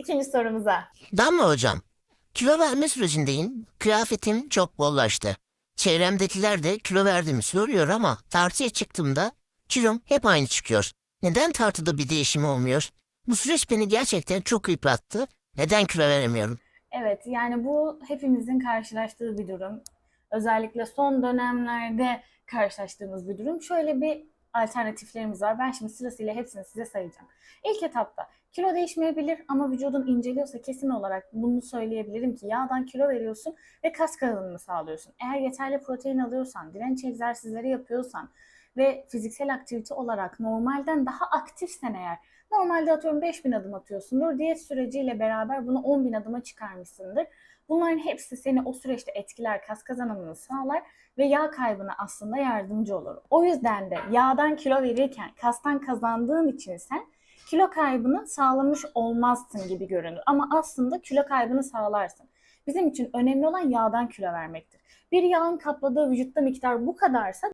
ikinci sorumuza. Damla hocam, kilo verme sürecindeyim. Kıyafetim çok bollaştı. Çevremdekiler de kilo verdiğimi söylüyor ama tartıya çıktığımda kilom hep aynı çıkıyor. Neden tartıda bir değişim olmuyor? Bu süreç beni gerçekten çok yıprattı. Neden kilo veremiyorum? Evet yani bu hepimizin karşılaştığı bir durum. Özellikle son dönemlerde karşılaştığımız bir durum. Şöyle bir alternatiflerimiz var. Ben şimdi sırasıyla hepsini size sayacağım. İlk etapta kilo değişmeyebilir ama vücudun inceliyorsa kesin olarak bunu söyleyebilirim ki yağdan kilo veriyorsun ve kas kalınlığını sağlıyorsun. Eğer yeterli protein alıyorsan, direnç egzersizleri yapıyorsan ve fiziksel aktivite olarak normalden daha aktifsen eğer Normalde atıyorum 5000 adım atıyorsundur. Diyet süreciyle beraber bunu 10.000 adıma çıkarmışsındır. Bunların hepsi seni o süreçte etkiler, kas kazanımını sağlar ve yağ kaybına aslında yardımcı olur. O yüzden de yağdan kilo verirken kastan kazandığın için sen kilo kaybını sağlamış olmazsın gibi görünür. Ama aslında kilo kaybını sağlarsın. Bizim için önemli olan yağdan kilo vermektir. Bir yağın kapladığı vücutta miktar bu kadarsa